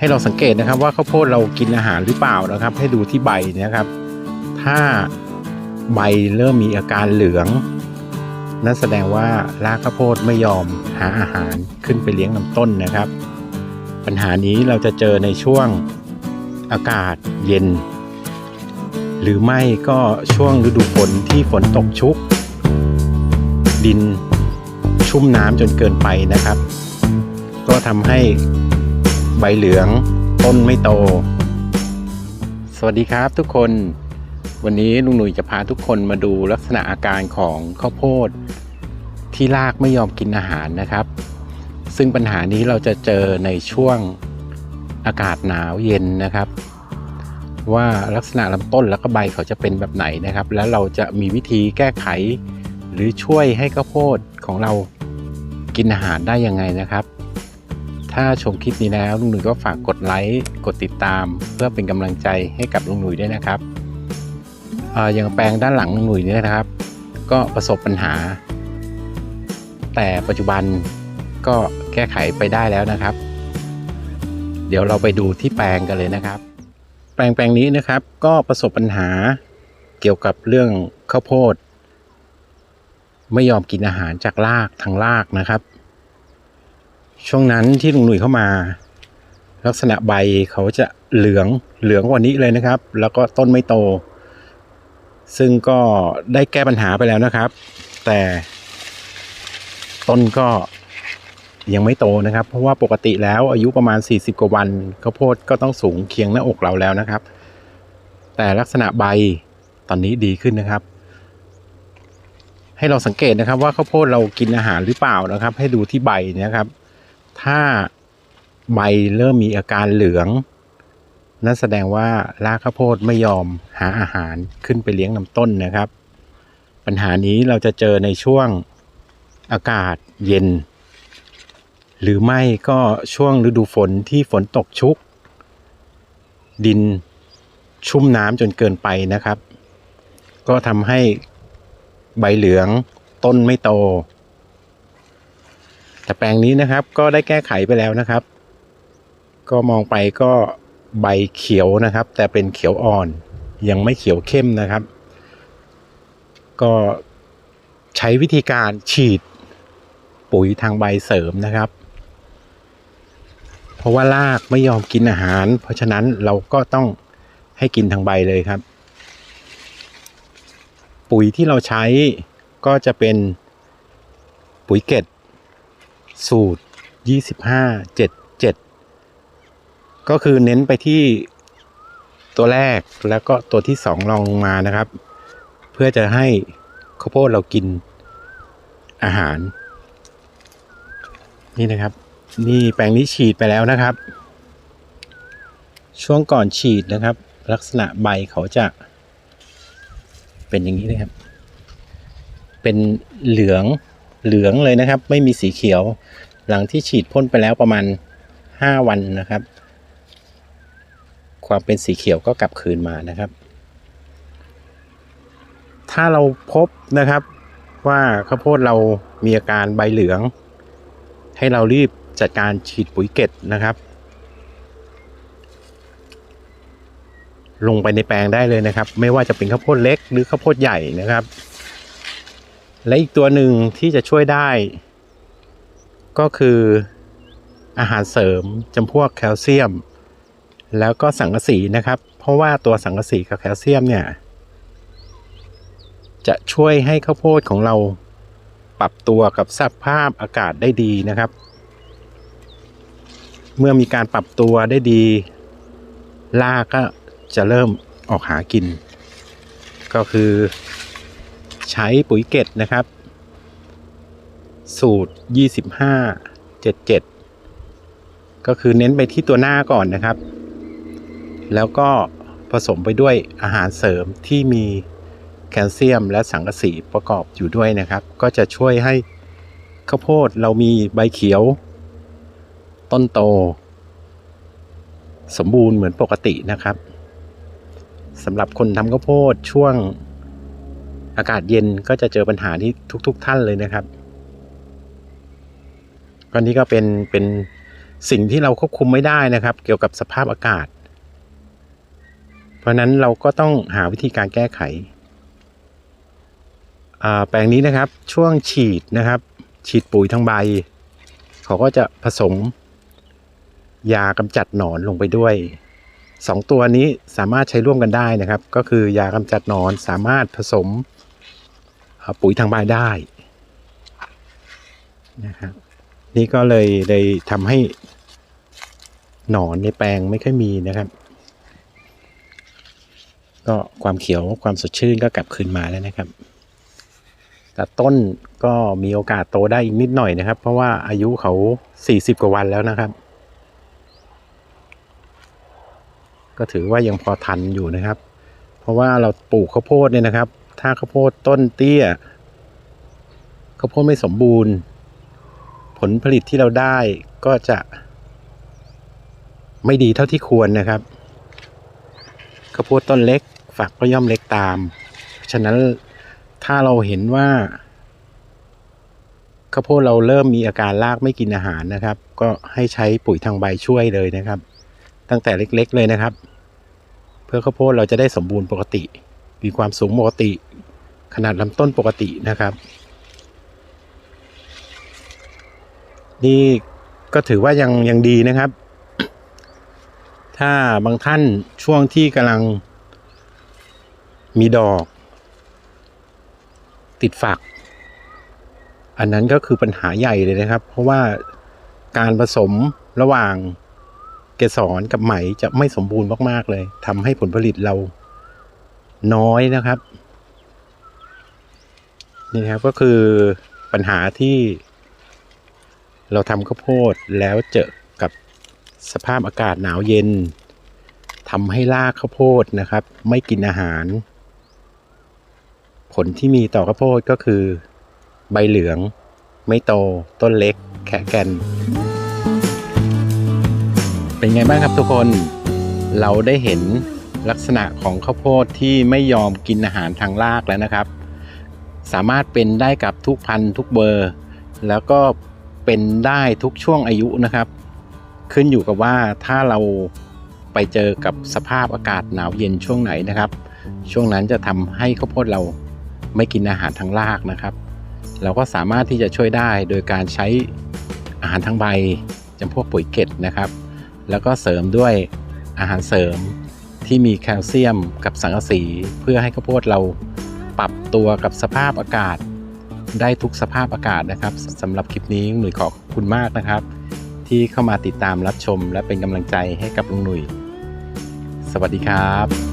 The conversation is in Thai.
ให้เราสังเกตนะครับว่าข้าวโพดเรากินอาหารหรือเปล่านะครับ ให้ดูที่ใบนะครับ ถ้าใบเริ่มมีอาการเหลือง นั่นแสดงว่ารากข้าวโพดไม่ยอมหาอาหารขึ้นไปเลี้ยงลำต้นนะครับ ปัญหานี้เราจะเจอในช่วงอากาศเย็น หรือไม่ก็ช่วงฤดูฝนที่ฝนตกชุก ดินชุ่มน้ำจนเกินไปนะครับ ก็ทำให้ ใบเหลือง ต้นไม่โต สวัสดีครับทุกคน วันนี้ลุงหนุ่ยจะพาทุกคนมาดูลักษณะอาการของข้าวโพด ที่รากไม่ยอมกินอาหารนะครับ ซึ่งปัญหานี้เราจะเจอในช่วงอากาศหนาวเย็นนะครับ ว่าลักษณะลำต้นแล้วก็ใบเขาจะเป็นแบบไหนนะครับ แล้วเราจะมีวิธีแก้ไข หรือช่วยให้ข้าวโพดของเรากินอาหารได้ยังไงนะครับ ถ้าชมคลิปนี้แล้วลุงหนุ่ยก็ฝากกดไลค์กดติดตาม เพื่อเป็นกำลังใจให้กับลุงหนุ่ยด้วยนะครับเอ่ออย่างแปลงด้านหลังลุงหนุ่ยเนี่ยนะครับ ก็ประสบปัญหา แต่ปัจจุบันก็แก้ไขไปได้แล้วนะครับ เดี๋ยวเราไปดูที่แปลงกันเลยนะครับ แปลงแปลงนี้นะครับก็ประสบปัญหาเกี่ยวกับเรื่องข้าวโพด ไม่ยอมกินอาหารจากรากทางรากนะครับ ช่วงนั้นที่ลุงหนุ่ยเข้ามา ลักษณะใบเขาจะเหลืองเหลืองกว่านี้เลยนะครับ แล้วก็ต้นไม่โต ซึ่งก็ได้แก้ปัญหาไปแล้วนะครับ แต่ต้นก็ยังไม่โตนะครับ เพราะว่าปกติแล้วอายุประมาณ 40 กว่าวันข้าวโพดก็ต้องสูงเคียงหน้าอกเราแล้วนะครับ แต่ลักษณะใบตอนนี้ดีขึ้นนะครับ ให้เราสังเกตนะครับว่าข้าวโพดเรากินอาหารหรือเปล่านะครับ ให้ดูที่ใบนะครับ ถ้าใบเริ่มมีอาการเหลือง นั่นแสดงว่ารากข้าวโพดไม่ยอมหาอาหารขึ้นไปเลี้ยงลำต้นนะครับ ปัญหานี้เราจะเจอในช่วงอากาศเย็น หรือไม่ก็ช่วงฤดูฝนที่ฝนตกชุก ดินชุ่มน้ำจนเกินไปนะครับ ก็ทำให้ใบเหลืองต้นไม่โต แต่แปลงนี้นะครับก็ได้แก้ไขไปแล้วนะครับ ก็มองไปก็ใบเขียวนะครับ แต่เป็นเขียวอ่อนยังไม่เขียวเข้มนะครับ ก็ใช้วิธีการฉีดปุ๋ยทางใบเสริมนะครับ เพราะว่ารากไม่ยอมกินอาหาร เพราะฉะนั้นเราก็ต้องให้กินทางใบเลยครับ ปุ๋ยที่เราใช้ก็จะเป็นปุ๋ยเกต สูตร 25 7 7 ก็คือเน้นไปที่ตัวแรกแล้วก็ตัวที่สองรองลงมานะครับ เพื่อจะให้ข้าวโพดเรากินอาหาร นี่นะครับ นี่แปลงนี้ฉีดไปแล้วนะครับ ช่วงก่อนฉีดนะครับ ลักษณะใบเขาจะ เป็นอย่างนี้นะครับ เป็นเหลือง เหลืองเลยนะครับ ไม่มีสีเขียว หลังที่ฉีดพ่นไปแล้วประมาณ 5 วันนะครับ ความเป็นสีเขียวก็กลับคืนมานะครับ ถ้าเราพบนะครับว่าข้าวโพดเรามีอาการใบเหลือง ให้เรารีบจัดการฉีดปุ๋ยเกตนะครับ ลงไปในแปลงได้เลยนะครับ ไม่ว่าจะเป็นข้าวโพดเล็กหรือข้าวโพดใหญ่นะครับ และอีกตัวหนึ่งที่จะช่วยได้ ก็คืออาหารเสริมจำพวกแคลเซียม แล้วก็สังกะสีนะครับ เพราะว่าตัวสังกะสีกับแคลเซียมเนี่ย จะช่วยให้ข้าวโพดของเราปรับตัวกับสภาพอากาศได้ดีนะครับ เมื่อมีการปรับตัวได้ดีรากก็จะเริ่มออกหากิน ก็คือ ใช้ปุ๋ยเกตนะครับ สูตร 25 77 ก็คือเน้นไปที่ตัวหน้าก่อนนะครับ แล้วก็ผสมไปด้วยอาหารเสริมที่มีแคลเซียมและสังกะสีประกอบอยู่ด้วยนะครับ ก็จะช่วยให้ข้าวโพดเรามีใบเขียว ต้นโต สมบูรณ์เหมือนปกตินะครับสำหรับคนทำข้าวโพดช่วง อากาศเย็นก็จะเจอปัญหาที่ทุกๆทท่านเลยนะครับก็นี้ก็เป็นเป็นสิ่งที่เราควบคุมไม่ได้นะครับ เกี่ยวกับสภาพอากาศ เพราะนั้นเราก็ต้องหาวิธีการแก้ไขอ่าแปลงนี้นะครับช่วงฉีดนะครับ ฉีดปุ๋ยทางใบ เขาก็จะผสม ยากำจัดหนอนลงไปด้วยสองตัวนี้สามารถใช้ร่วมกันได้นะครับ ก็คือยากำจัดหนอนสามารถผสม ปุ๋ยทางใบได้นะครับนี่ก็เลยเลยทำให้หนอนในแปลงไม่ค่อยมีนะครับ ก็ความเขียวความสดชื่นก็กลับคืนมาแล้วนะครับ แต่ต้นก็มีโอกาสโตได้อีกนิดหน่อยนะครับ เพราะว่าอายุเขา 40 กว่าวันแล้วนะครับ ก็ถือว่ายังพอทันอยู่นะครับ เพราะว่าเราปลูกข้าวโพดเนี่ยนะครับ ถ้าข้าวโพดต้นเตี้ยข้าวโพดไม่สมบูรณ์ ผลผลิตที่เราได้ก็จะ ไม่ดีเท่าที่ควรนะครับข้าวโพดต้นเล็กฝักก็ย่อมเล็กตาม ฉะนั้นถ้าเราเห็นว่าข้าวโพดเราเริ่มมีอาการรากไม่กินอาหารนะครับ ก็ให้ใช้ปุ๋ยทางใบช่วยเลยนะครับ ตั้งแต่เล็กๆเลยนะครับ เพื่อข้าวโพดเราจะได้สมบูรณ์ปกติ มีความสูงปกติ ขนาดลำต้นปกตินะครับ นี่ก็ถือว่ายังยังดีนะครับ ถ้าบางท่านช่วงที่กำลังมีดอก ติดฝัก อันนั้นก็คือปัญหาใหญ่เลยนะครับ เพราะว่าการผสมระหว่างเกสรกับไหมจะไม่สมบูรณ์มาก ๆ เลยทำให้ผลผลิตเรา น้อยนะครับ นี่นะครับก็คือปัญหาที่ เราทำข้าวโพดแล้วเจอกับสภาพอากาศหนาวเย็นทำให้รากข้าวโพดนะครับ ไม่กินอาหาร ผลที่มีต่อข้าวโพดก็คือ ใบเหลือง ไม่โต ต้นเล็ก แขะแกนเป็นไงบ้างครับทุกคน เราได้เห็น ลักษณะของข้าวโพดที่ไม่ยอมกินอาหารทางรากแล้วนะครับ สามารถเป็นได้กับทุกพันธุ์ทุกเบอร์ แล้วก็เป็นได้ทุกช่วงอายุนะครับ ขึ้นอยู่กับว่าถ้าเราไปเจอกับสภาพอากาศหนาวเย็นช่วงไหนนะครับ ช่วงนั้นจะทำให้ข้าวโพดเราไม่กินอาหารทางรากนะครับ เราก็สามารถที่จะช่วยได้โดยการใช้อาหารทางใบจำพวกปุ๋ยเกล็ดนะครับ แล้วก็เสริมด้วยอาหารเสริม ที่มีแคลเซียมกับสังกะสี เพื่อให้ข้าวโพดเราปรับตัวกับสภาพอากาศ ได้ทุกสภาพอากาศนะครับสำหรับคลิปนี้หนุ่ยขอบคุณมากนะครับ ที่เข้ามาติดตามรับชมและเป็นกำลังใจให้กับลุงหนุ่ย สวัสดีครับ